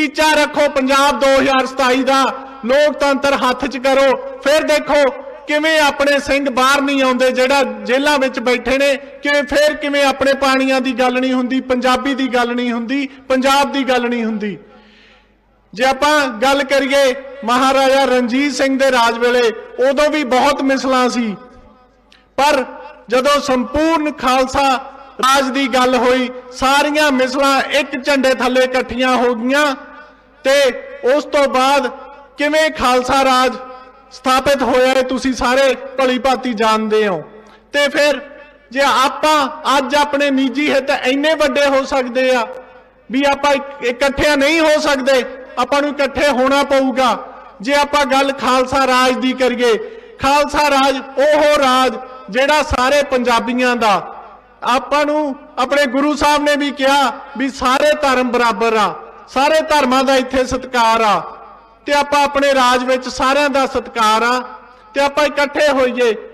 ਟੀਚਾ ਰੱਖੋ ਪੰਜਾਬ 2027 ਦਾ। ਲੋਕਤੰਤਰ ਹੱਥ 'ਚ ਕਰੋ। ਫਿਰ ਦੇਖੋ ਕਿਵੇਂ ਆਪਣੇ ਸਿੰਘ ਬਾਹਰ ਨਹੀਂ ਆਉਂਦੇ, ਜਿਹੜਾ ਜੇਲ੍ਹਾਂ ਵਿੱਚ ਬੈਠੇ ਨੇ ਕਿਵੇਂ ਫਿਰ ਕਿਵੇਂ ਆਪਣੇ ਪਾਣੀਆਂ ਦੀ ਗੱਲ ਨਹੀਂ ਹੁੰਦੀ, ਪੰਜਾਬੀ ਦੀ ਗੱਲ ਨਹੀਂ ਹੁੰਦੀ, ਪੰਜਾਬ ਦੀ ਗੱਲ ਨਹੀਂ ਹੁੰਦੀ। ਜੇ ਆਪਾਂ ਗੱਲ ਕਰੀਏ ਮਹਾਰਾਜਾ ਰਣਜੀਤ ਸਿੰਘ ਦੇ ਰਾਜ ਵੇਲੇ, ਉਦੋਂ ਵੀ ਬਹੁਤ ਮਿਸਲਾਂ ਸੀ। ਪਰ ਜਦੋਂ ਸੰਪੂਰਨ ਖਾਲਸਾ ਰਾਜ ਦੀ ਗੱਲ ਹੋਈ, ਸਾਰੀਆਂ ਮਿਸਲਾਂ ਇੱਕ ਝੰਡੇ ਥੱਲੇ ਇਕੱਠੀਆਂ ਹੋ ਗਈਆਂ। ਤੇ ਉਸ ਤੋਂ ਬਾਅਦ ਕਿਵੇਂ ਖਾਲਸਾ ਰਾਜ ਸਥਾਪਿਤ ਹੋਇਆ ਇਹ ਤੁਸੀਂ ਸਾਰੇ ਭਲੀ ਭਾਤੀ ਜਾਣਦੇ ਹੋ। ਤੇ ਫਿਰ ਜੇ ਆਪਾਂ ਅੱਜ ਆਪਣੇ ਨਿੱਜੀ ਹਿੱਤ ਇੰਨੇ ਵੱਡੇ ਹੋ ਸਕਦੇ ਆ ਵੀ ਆਪਾਂ ਇਕੱਠੇ ਨਹੀਂ ਹੋ ਸਕਦੇ, ਆਪਾਂ ਨੂੰ ਇਕੱਠੇ ਹੋਣਾ ਪਊਗਾ। ਜੇ ਆਪਾਂ ਗੱਲ ਖਾਲਸਾ ਰਾਜ ਦੀ ਕਰੀਏ, ਖਾਲਸਾ ਰਾਜ ਉਹ ਰਾਜ ਜਿਹੜਾ ਸਾਰੇ ਪੰਜਾਬੀਆਂ ਦਾ। ਆਪਾਂ ਨੂੰ ਆਪਣੇ ਗੁਰੂ ਸਾਹਿਬ ਨੇ ਵੀ ਕਿਹਾ ਵੀ ਸਾਰੇ ਧਰਮ ਬਰਾਬਰ ਆ। ਸਾਰੇ ਧਰਮਾਂ ਦਾ ਇੱਥੇ ਸਤਿਕਾਰ ਆ। ਤੇ ਆਪਾਂ ਆਪਣੇ ਰਾਜ ਵਿੱਚ ਸਾਰਿਆਂ ਦਾ ਸਤਿਕਾਰ ਆ। ਤੇ ਆਪਾਂ ਇਕੱਠੇ ਹੋਈਏ।